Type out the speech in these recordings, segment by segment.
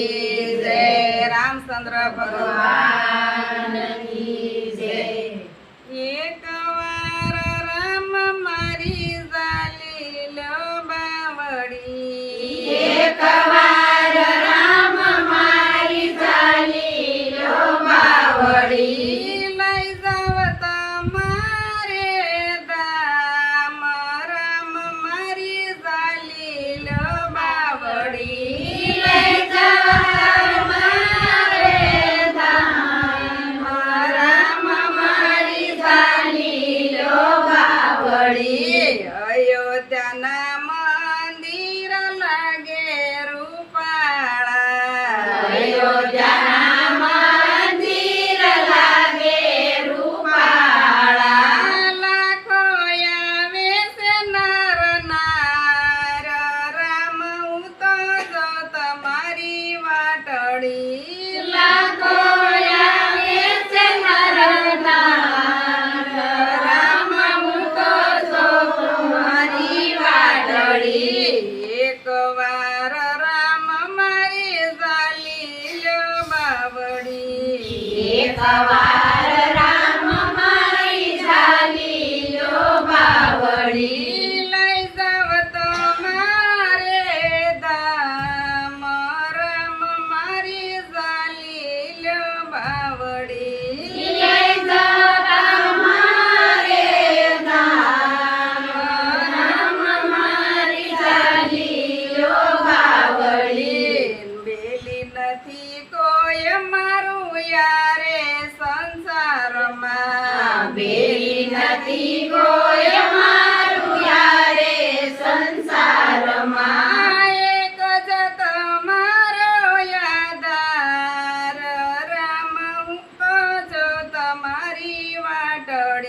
જય રામચંદ્ર ભગવાન Bye-bye.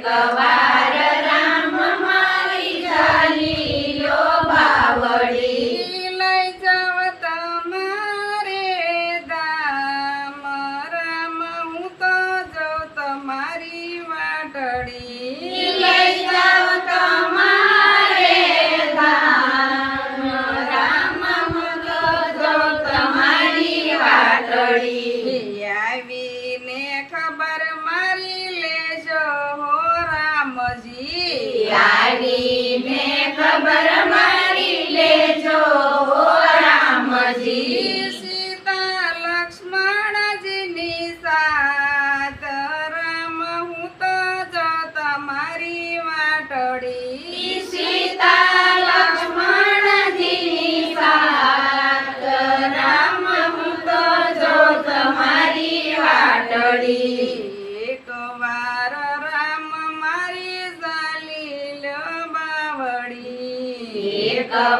કવા શિયાળી ને ખબર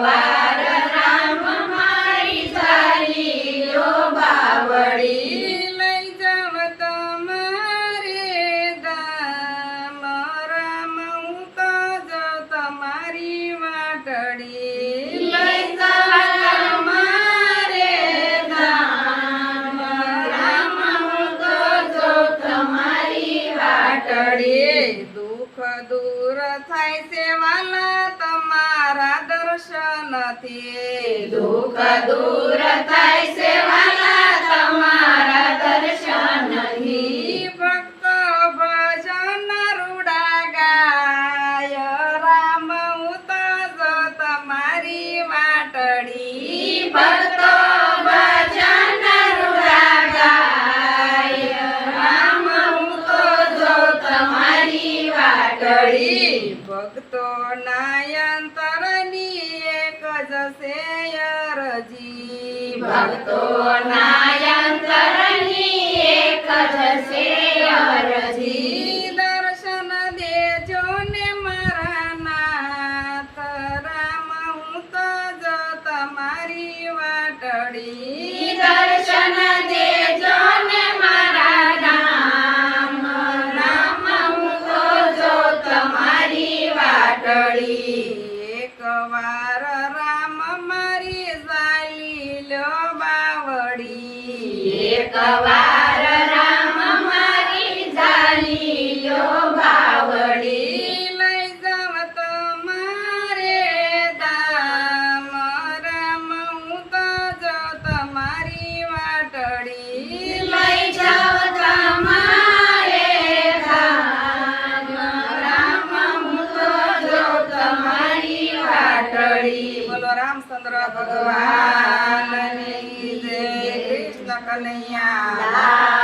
वाराणांम हरी सारीयो बावडी લઈ જવ તમરે દામરમ હું તજ તમારી વાતડી લઈ સતામ રે નાંગમરમ હું તજ તમારી વાતડી દુઃખ દૂર થાય છે વાલા તમારા દર્શનથી દુઃખ દૂર થાય છે વાલા તમારા દર્શન થશે અરજી ભક્તો નાયંતરની એક થશે અરજી कवार राम मारी झाली यो भावडी लय जमत मारे दाम राम वाटडी मारे राम वाटडी बोलो रामचंद्र भगवान કનૈયા